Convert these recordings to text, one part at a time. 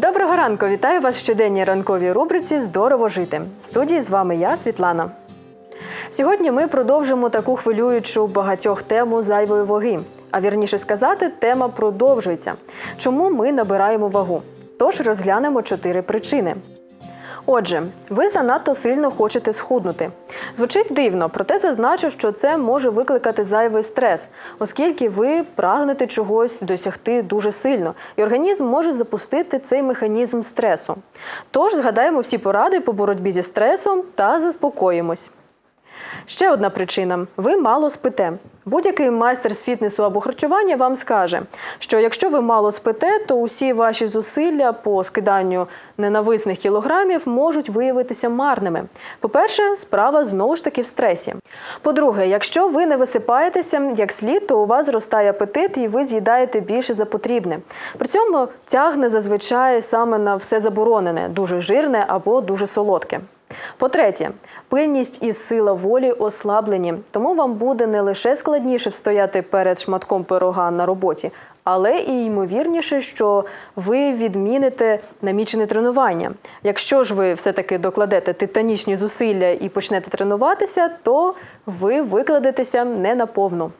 Доброго ранку! Вітаю вас в щоденній ранковій рубриці Здорово жити. В студії з вами я, Світлана. Сьогодні ми продовжимо таку хвилюючу багатьох тему зайвої ваги. А вірніше сказати, тема продовжується. Чому ми набираємо вагу? Тож розглянемо чотири причини. Отже, ви занадто сильно хочете схуднути. Звучить дивно, проте зазначу, що це може викликати зайвий стрес, оскільки ви прагнете чогось досягти дуже сильно, і організм може запустити цей механізм стресу. Тож згадаємо всі поради по боротьбі зі стресом та заспокоїмось. Ще одна причина: ви мало спите. Будь-який майстер з фітнесу або харчування вам скаже, що якщо ви мало спите, то усі ваші зусилля по скиданню ненависних кілограмів можуть виявитися марними. По-перше, справа знову ж таки в стресі. По-друге, якщо ви не висипаєтеся як слід, то у вас зростає апетит і ви з'їдаєте більше за потрібне. При цьому тягне зазвичай саме на все заборонене, дуже жирне або дуже солодке. По-третє, пильність і сила волі ослаблені, тому вам буде не лише складніше встояти перед шматком пирога на роботі, але і ймовірніше, що ви відміните намічене тренування. Якщо ж ви все-таки докладете титанічні зусилля і почнете тренуватися, то ви викладетеся не наповну.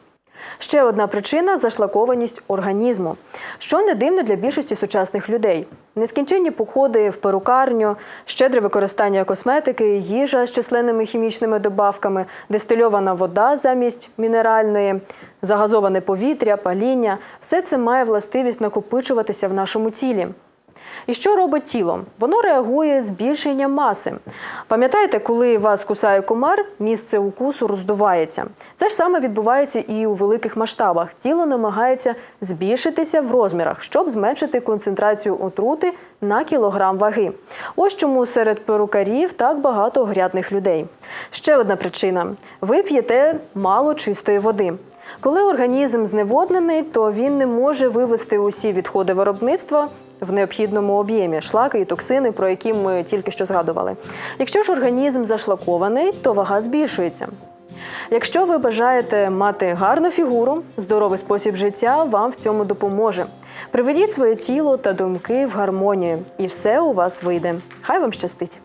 Ще одна причина зашлакованість організму, що не дивно для більшості сучасних людей. Нескінченні походи в перукарню, щедре використання косметики, їжа з численними хімічними добавками, дистильована вода замість мінеральної, загазоване повітря, паління все це має властивість накопичуватися в нашому тілі. І що робить тіло? Воно реагує збільшенням маси. Пам'ятаєте, коли вас кусає комар, місце укусу роздувається. Це ж саме відбувається і у великих масштабах. Тіло намагається збільшитися в розмірах, щоб зменшити концентрацію отрути на кілограм ваги. Ось чому серед перукарів так багато грядних людей. Ще одна причина: ви п'єте мало чистої води. Коли організм зневоднений, то він не може вивести усі відходи виробництва в необхідному об'ємі шлаки і токсини, про які ми тільки що згадували. Якщо ж організм зашлакований, то вага збільшується. Якщо ви бажаєте мати гарну фігуру, здоровий спосіб життя вам в цьому допоможе. Приведіть своє тіло та думки в гармонію, і все у вас вийде. Хай вам щастить!